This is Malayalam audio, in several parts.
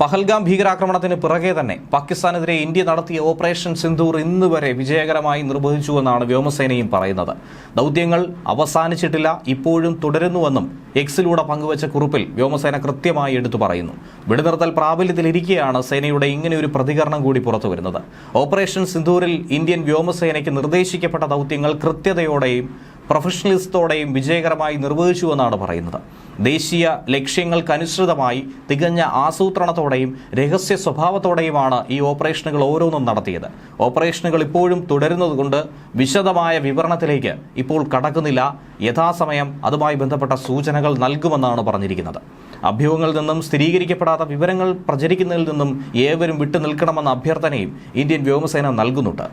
പഹൽഗാം ഭീകരാക്രമണത്തിന് പിറകെ തന്നെ പാകിസ്ഥാനെതിരെ ഇന്ത്യ നടത്തിയ ഓപ്പറേഷൻ സിന്ധൂർ ഇന്ന് വരെ വിജയകരമായി നിർവഹിച്ചുവെന്നാണ് വ്യോമസേനയും പറയുന്നത്. ദൗത്യങ്ങൾ അവസാനിച്ചിട്ടില്ല ഇപ്പോഴും തുടരുന്നുവെന്നും എക്സിലൂടെ പങ്കുവച്ച കുറിപ്പിൽ വ്യോമസേന കൃത്യമായി എടുത്തു പറയുന്നു. വെടിനിർത്തൽ പ്രാബല്യത്തിലിരിക്കെയാണ് സേനയുടെ ഇങ്ങനെയൊരു പ്രതികരണം കൂടി പുറത്തു വരുന്നത് ഓപ്പറേഷൻ സിന്ധൂരിൽ ഇന്ത്യൻ വ്യോമസേനയ്ക്ക് നിർദ്ദേശിക്കപ്പെട്ട ദൗത്യങ്ങൾ കൃത്യതയോടെയും പ്രൊഫഷണലിസത്തോടെയും വിജയകരമായി നിർവഹിച്ചുവെന്നാണ് പറയുന്നത്. ദേശീയ ലക്ഷ്യങ്ങൾക്കനുസൃതമായി തികഞ്ഞ ആസൂത്രണത്തോടെയും രഹസ്യ സ്വഭാവത്തോടെയുമാണ് ഈ ഓപ്പറേഷനുകൾ ഓരോന്നും നടത്തിയത്. ഓപ്പറേഷനുകൾ ഇപ്പോഴും തുടരുന്നതുകൊണ്ട് വിശദമായ വിവരണത്തിലേക്ക് ഇപ്പോൾ കടക്കുന്നില്ല. യഥാസമയം അതുമായി ബന്ധപ്പെട്ട സൂചനകൾ നൽകുമെന്നാണ് പറഞ്ഞിരിക്കുന്നത്. അഭ്യൂഹങ്ങളിൽ നിന്നും സ്ഥിരീകരിക്കപ്പെടാത്ത വിവരങ്ങൾ പ്രചരിക്കുന്നതിൽ നിന്നും ഏവരും വിട്ടുനിൽക്കണമെന്ന അഭ്യർത്ഥനയും ഇന്ത്യൻ വ്യോമസേന നൽകുന്നുണ്ട്.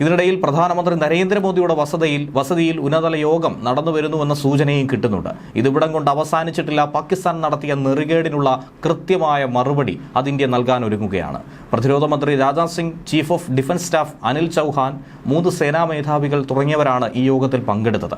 ഇതിനിടയിൽ പ്രധാനമന്ത്രി നരേന്ദ്രമോദിയുടെ വസതിയിൽ വസതിയിൽ ഉന്നതതല യോഗം നടന്നു വരുന്നുവെന്ന സൂചനയും കിട്ടുന്നുണ്ട്. ഇതിവിടം കൊണ്ട് അവസാനിച്ചിട്ടില്ല. പാകിസ്ഥാൻ നടത്തിയ നെറുകേടിനുള്ള കൃത്യമായ മറുപടി അത് ഇന്ത്യ നൽകാൻ ഒരുങ്ങുകയാണ്. പ്രതിരോധ മന്ത്രി Rajnath Singh chief of defence staff Anil Chauhan മൂന്ന് സേനാ മേധാവികൾ തുടങ്ങിയവരാണ് ഈ യോഗത്തിൽ പങ്കെടുത്തത്.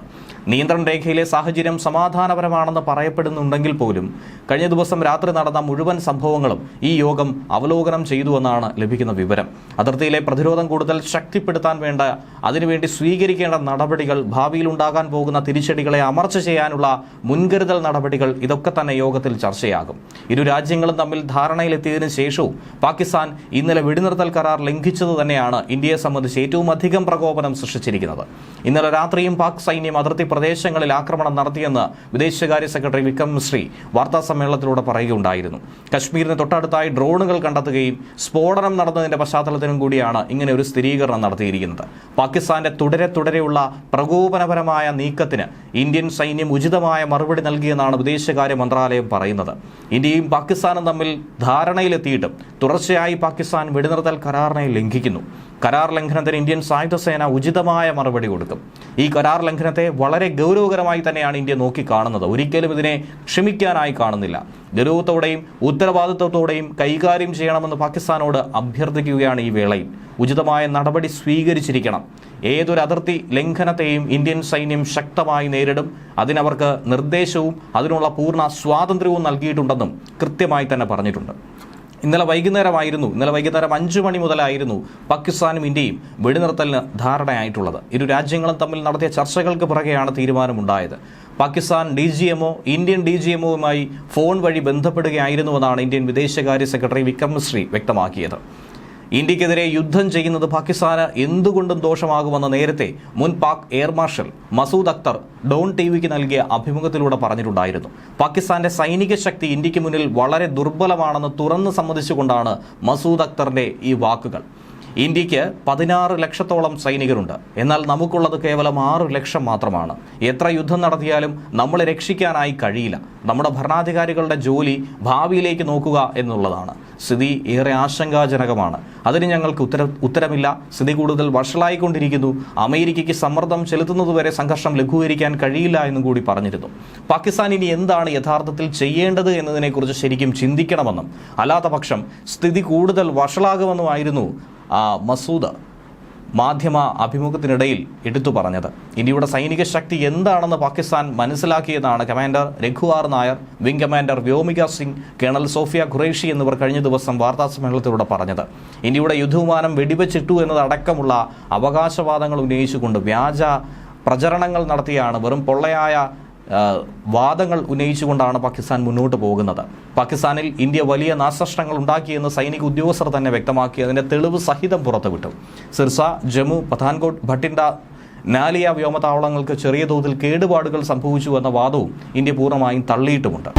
നിയന്ത്രണ രേഖയിലെ സാഹചര്യം സമാധാനപരമാണെന്ന് പറയപ്പെടുന്നുണ്ടെങ്കിൽ പോലും കഴിഞ്ഞ ദിവസം രാത്രി നടന്ന മുഴുവൻ സംഭവങ്ങളും ഈ യോഗം അവലോകനം ചെയ്തുവെന്നാണ് ലഭിക്കുന്ന വിവരം. അതിർത്തിയിലെ പ്രതിരോധം കൂടുതൽ ശക്തിപ്പെടുത്താൻ വേണ്ട അതിനുവേണ്ടി സ്വീകരിക്കേണ്ട നടപടികൾ ഭാവിയിൽ ഉണ്ടാകാൻ പോകുന്ന തിരിച്ചടികളെ അമർച്ച ചെയ്യാനുള്ള മുൻകരുതൽ നടപടികൾ ഇതൊക്കെ തന്നെ യോഗത്തിൽ ചർച്ചയാകും. ഇരു രാജ്യങ്ങളും തമ്മിൽ ധാരണയിലെത്തിയതിനു ശേഷവും പാകിസ്ഥാൻ ഇന്നലെ വെടിനിർത്തൽ കരാർ ലംഘിച്ചത് തന്നെയാണ് ഇന്ത്യയെ സംബന്ധിച്ച് ഏറ്റവും അധികം പ്രകോപനം സൃഷ്ടിച്ചിരിക്കുന്നത്. ഇന്നലെ രാത്രിയും പാക് സൈന്യം അതിർത്തി പ്രദേശങ്ങളിൽ ആക്രമണം നടത്തിയെന്ന് വിദേശകാര്യ സെക്രട്ടറി വിക്രം മിശ്രി വാർത്താ സമ്മേളനത്തിലൂടെ പറയുകയുണ്ടായിരുന്നു. കശ്മീരിന് തൊട്ടടുത്തായി ഡ്രോണുകൾ കണ്ടെത്തുകയും സ്ഫോടനം നടന്നതിന്റെ പശ്ചാത്തലത്തിനും കൂടിയാണ് ഇങ്ങനെ ഒരു സ്ഥിരീകരണം നടത്തിയിരിക്കുന്നത്. പാകിസ്ഥാന്റെ തുടരെ തുടരെയുള്ള പ്രകോപനപരമായ നീക്കത്തിന് ഇന്ത്യൻ സൈന്യം ഉചിതമായ മറുപടി നൽകിയെന്നാണ് വിദേശകാര്യ മന്ത്രാലയം പറയുന്നത്. ഇന്ത്യയും പാകിസ്ഥാനും തമ്മിൽ ധാരണയിലെത്തിയിട്ടും തുടർച്ചയായി പാകിസ്ഥാൻ വെടിനിർത്തൽ കരാറിനെ ലംഘിക്കുന്നു. കരാർ ലംഘനത്തിന് ഇന്ത്യൻ സായുധ സേന ഉചിതമായ മറുപടി കൊടുക്കും. ഈ കരാർ ലംഘനത്തെ വളരെ ഗൗരവകരമായി തന്നെയാണ് ഇന്ത്യ നോക്കിക്കാണുന്നത്. ഒരിക്കലും ഇതിനെ ക്ഷമിക്കാനായി കാണുന്നില്ല. ഗൗരവത്തോടെയും ഉത്തരവാദിത്വത്തോടെയും കൈകാര്യം ചെയ്യണമെന്ന് പാകിസ്ഥാനോട് അഭ്യർത്ഥിക്കുകയാണ് ഈ വേളയിൽ. ഉചിതമായ നടപടി സ്വീകരിച്ചിരിക്കണം. ഏതൊരു അതിർത്തി ലംഘനത്തെയും ഇന്ത്യൻ സൈന്യം ശക്തമായി നേരിടും. അതിനവർക്ക് നിർദ്ദേശവും അതിനുള്ള പൂർണ സ്വാതന്ത്ര്യവും നൽകിയിട്ടുണ്ടെന്നും കൃത്യമായി തന്നെ പറഞ്ഞിട്ടുണ്ട്. ഇന്നലെ വൈകുന്നേരമായിരുന്നു. ഇന്നലെ വൈകുന്നേരം അഞ്ചു മണി മുതലായിരുന്നു പാകിസ്ഥാനും ഇന്ത്യയും വെടിനിർത്തലിന് ധാരണയായിട്ടുള്ളത്. ഇരു രാജ്യങ്ങളും തമ്മിൽ നടത്തിയ ചർച്ചകൾക്ക് പിറകെയാണ് തീരുമാനമുണ്ടായത്. Pakistan D G MO Indian D G എംഒയുമായി phone വഴി ബന്ധപ്പെടുകയായിരുന്നുവെന്നാണ് ഇന്ത്യൻ വിദേശകാര്യ സെക്രട്ടറി വിക്രം മിശ്രി വ്യക്തമാക്കിയത്. ഇന്ത്യക്കെതിരെ യുദ്ധം ചെയ്യുന്നത് പാകിസ്ഥാന് എന്തുകൊണ്ടും ദോഷമാകുമെന്ന് നേരത്തെ മുൻ Pak air marshal Masood Akhtar Dawn T വിക്ക് നൽകിയ അഭിമുഖത്തിലൂടെ പറഞ്ഞിട്ടുണ്ടായിരുന്നു. പാകിസ്ഥാന്റെ സൈനിക ശക്തി ഇന്ത്യയ്ക്ക് മുന്നിൽ വളരെ ദുർബലമാണെന്ന് തുറന്ന് സമ്മതിച്ചുകൊണ്ടാണ് മസൂദ് അക്തറിന്റെ ഈ വാക്കുകൾ. ഇന്ത്യയ്ക്ക് പതിനാറ് ലക്ഷത്തോളം സൈനികരുണ്ട്. എന്നാൽ നമുക്കുള്ളത് കേവലം ആറ് ലക്ഷം മാത്രമാണ്. എത്ര യുദ്ധം നടത്തിയാലും നമ്മളെ രക്ഷിക്കാനായി കഴിയില്ല. നമ്മുടെ ഭരണാധികാരികളുടെ ജോലി ഭാവിയിലേക്ക് നോക്കുക എന്നുള്ളതാണ്. സ്ഥിതി ഏറെ ആശങ്കാജനകമാണ്. അതിന് ഞങ്ങൾക്ക് ഉത്തര ഉത്തരമില്ല. സ്ഥിതി കൂടുതൽ വഷളായിക്കൊണ്ടിരിക്കുന്നു. അമേരിക്കയ്ക്ക് സമ്മർദ്ദം ചെലുത്തുന്നതുവരെ സംഘർഷം ലഘൂകരിക്കാൻ കഴിയില്ല എന്നും കൂടി പറഞ്ഞിരുന്നു. പാകിസ്ഥാൻ ഇനി എന്താണ് യഥാർത്ഥത്തിൽ ചെയ്യേണ്ടത് എന്നതിനെക്കുറിച്ച് ശരിക്കും ചിന്തിക്കണമെന്നും അല്ലാത്ത സ്ഥിതി കൂടുതൽ വഷളാകുമെന്നുമായിരുന്നു മസൂദ് മാധ്യമ അഭിമുഖത്തിനിടയിൽ എടുത്തു പറഞ്ഞത്. ഇന്ത്യയുടെ സൈനിക ശക്തി എന്താണെന്ന് പാകിസ്ഥാൻ മനസ്സിലാക്കിയെന്നാണ് commander രഘുവാർ Nair wing commander Vyomika Singh colonel Sofiya Qureshi എന്നിവർ കഴിഞ്ഞ ദിവസം വാർത്താ സമ്മേളനത്തിലൂടെ പറഞ്ഞത്. ഇന്ത്യയുടെ യുദ്ധവിമാനം വെടിവെച്ചിട്ടു എന്നതടക്കമുള്ള അവകാശവാദങ്ങൾ ഉന്നയിച്ചുകൊണ്ട് വ്യാജ പ്രചരണങ്ങൾ നടത്തിയാണ് വെറും പൊള്ളയായ വാദങ്ങൾ ഉന്നയിച്ചുകൊണ്ടാണ് പാകിസ്ഥാൻ മുന്നോട്ട് പോകുന്നത്. പാകിസ്ഥാനിൽ ഇന്ത്യ വലിയ നാശനഷ്ടങ്ങൾ ഉണ്ടാക്കിയെന്ന് സൈനിക ഉദ്യോഗസ്ഥർ തന്നെ വ്യക്തമാക്കി. അതിന്റെ തെളിവ് സഹിതം പുറത്തുവിട്ടു. സിർസ ജമ്മു പത്താൻകോട്ട് ഭട്ടിൻഡ നാലിയ വ്യോമതാവളങ്ങൾക്ക് ചെറിയ തോതിൽ കേടുപാടുകൾ സംഭവിച്ചു എന്ന വാദവും ഇന്ത്യ പൂർണമായും തള്ളിയിട്ടുമുണ്ട്.